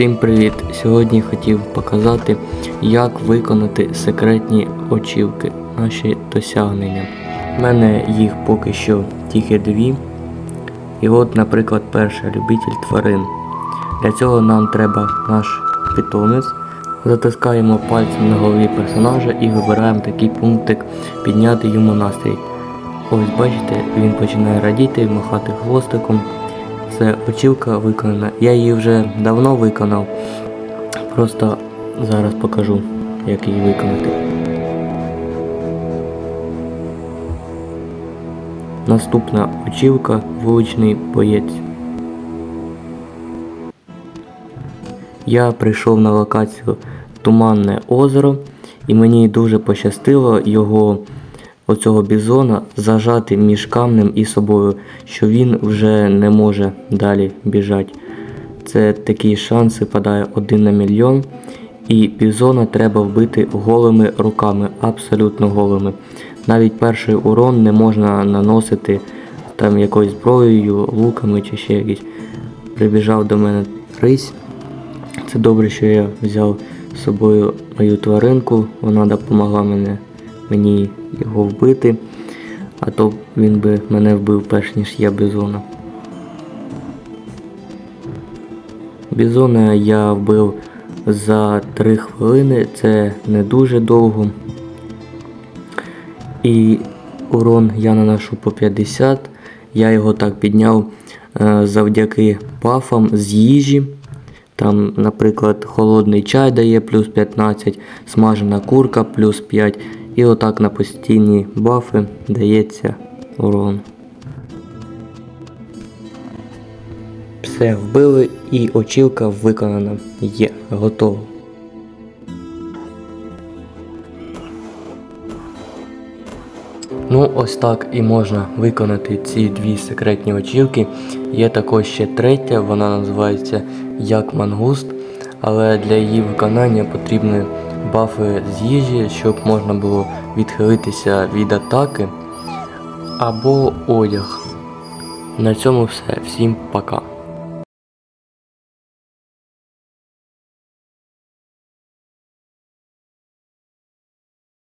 Всім привіт! Сьогодні хотів показати, як виконати секретні очівки, наші досягнення. У мене їх поки що тільки дві. І от, наприклад, перша любитель тварин. Для цього нам треба наш питомець. Затискаємо пальцем на голові персонажа і вибираємо такий пунктик підняти йому настрій. Ось бачите, він починає радіти, махати хвостиком. Це очівка виконана. Я її вже давно виконав. Просто зараз покажу, як її виконати. Наступна очівка вуличний боєць. Я прийшов на локацію Туманне озеро, і мені дуже пощастило його оцього бізона зажати між камнем і собою, що він вже не може далі біжати. Це такі шанси падає один на мільйон. І бізона треба вбити голими руками, абсолютно голими. Навіть перший урон не можна наносити там якоюсь зброєю, луками чи ще якісь. Прибіжав до мене рись. Це добре, що я взяв з собою мою тваринку, вона допомогла мене, мені його вбити, а то він би мене вбив перш ніж я бізона. Бізона я вбив за 3 хвилини, це не дуже довго. І урон я наношу по 50. Я його так підняв е, завдяки пафам з їжі. Там, наприклад, холодний чай дає плюс 15, смажена курка плюс 5. І отак на постійні бафи дається урон. Все, вбили і очівка виконана. Є, готово. Ну, ось так і можна виконати ці дві секретні очівки. Є також ще третя, вона називається Як мангуст, але для її виконання потрібні бафи з їжі, щоб можна було відхилитися від атаки або одяг. На цьому все. Всім пока.